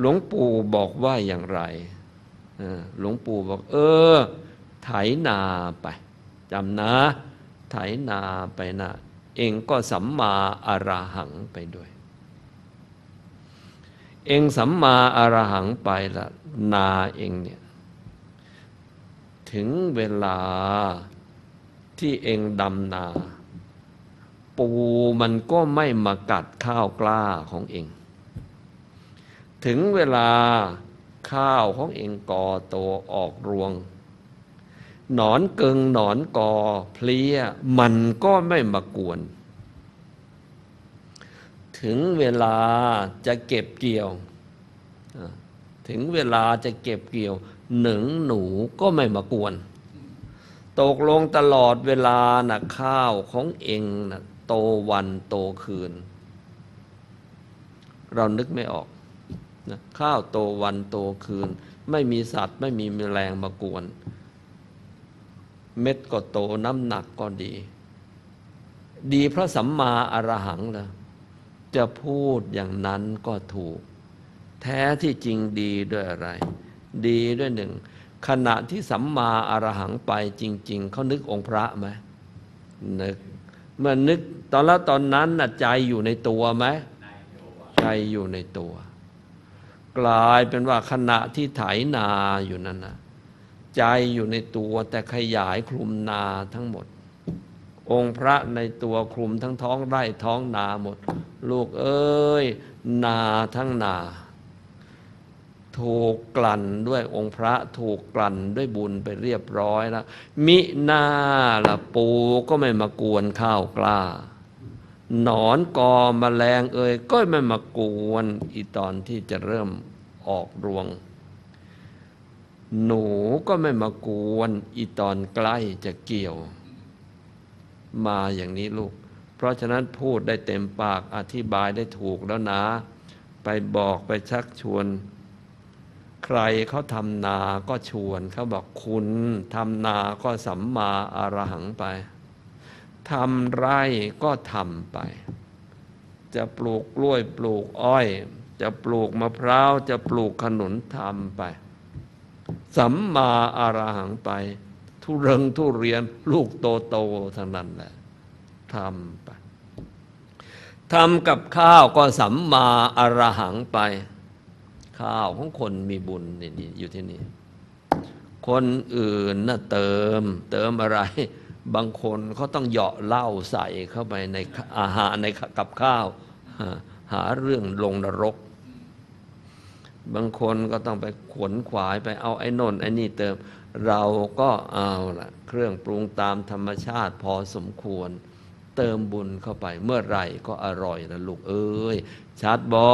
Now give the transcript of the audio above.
หลวงปู่บอกว่าอย่างไรหลวงปู่บอก เออ ไถนาไปจำนะ ไถนาไปนะเองก็สัมมาอรหังไปด้วย เองสัมมาอรหังไปละนาเองเนี่ยถึงเวลาที่เองดำนา ปูมันก็ไม่มากัดข้าวกล้าของเอง ถึงเวลาข้าวของเองกอโตออกรวง หนอนเกิงหนอนกอเพลียมันก็ไม่มากวน ถึงเวลาจะเก็บเกี่ยว ถึงเวลาจะเก็บเกี่ยว หนึ่งหนูก็ไม่มากวน ตกลงตลอดเวลานะข้าวของเองนะโตวันโตคืน เรานึกไม่ออก นะข้าวโตวันโตคืน ไม่มีสัตว์ไม่มีแมลงมากวน เม็ดก็โตน้ำหนักก็ดี ดีพระสัมมาอรหังเลยจะพูดอย่างนั้นก็ถูก แท้ที่จริงดีด้วยอะไร ดีด้วยหนึ่ง ขณะที่สัมมาอรหังไปจริง ๆ เขานึกองค์พระไหมนึกเมื่อนึกตอนแล้วตอนนั้นน่ะใจอยู่ในตัวไหมใจอยู่ในตัว กลายเป็นว่าขณะที่ไถนาอยู่นั้นนะใจอยู่ในตัวแต่ขยายคลุมนาทั้งหมด องค์พระในตัวคลุมทั้งท้องไร่ท้องนาหมด ลูกเอ้ย นาทั้งนา ถูกกลั่นด้วยองค์พระถูกกลั่นด้วยบุญไปเรียบร้อยแล้วมิหน้าละปูก็ไม่มากวนข้าวกล้า หนอนกอมแมลงเอ่ยก็ไม่มากวนอีตอนที่จะเริ่มออกรวง หนูก็ไม่มากวนอีตอนใกล้จะเกี่ยว มาอย่างนี้ลูก เพราะฉะนั้นพูดได้เต็มปากอธิบายได้ถูกแล้วนะ ไปบอกไปชักชวน ใครเขาทำนาก็ชวนเขาบอกคุณทำนาก็สัมมาอารหังไป ทำไรก็ทำไป จะปลูกกล้วยปลูกอ้อย จะปลูกมะพร้าว จะปลูกขนุนทำไป สัมมาอารหังไป ทุเริงทุเรียนลูกโตโตๆทั้งนั้นแหละทำไปทำกับข้าวก็สัมมาอารหังไป ข้าวของคนมีบุญนี่อยู่ที่นี่ คนอื่นน่ะเติม เติมอะไร บางคนเขาต้องเหยาะเหล้าใส่เข้าไปในอาหารในกับข้าว หาเรื่องลงนรก บางคนก็ต้องไปขวนขวายไปเอาไอ้นนไอ้นี่เติม เราก็เอาละเครื่องปรุงตามธรรมชาติพอสมควร เติมบุญเข้าไปเมื่อไหร่ก็อร่อยนะลูกเอ้ยชัดบอ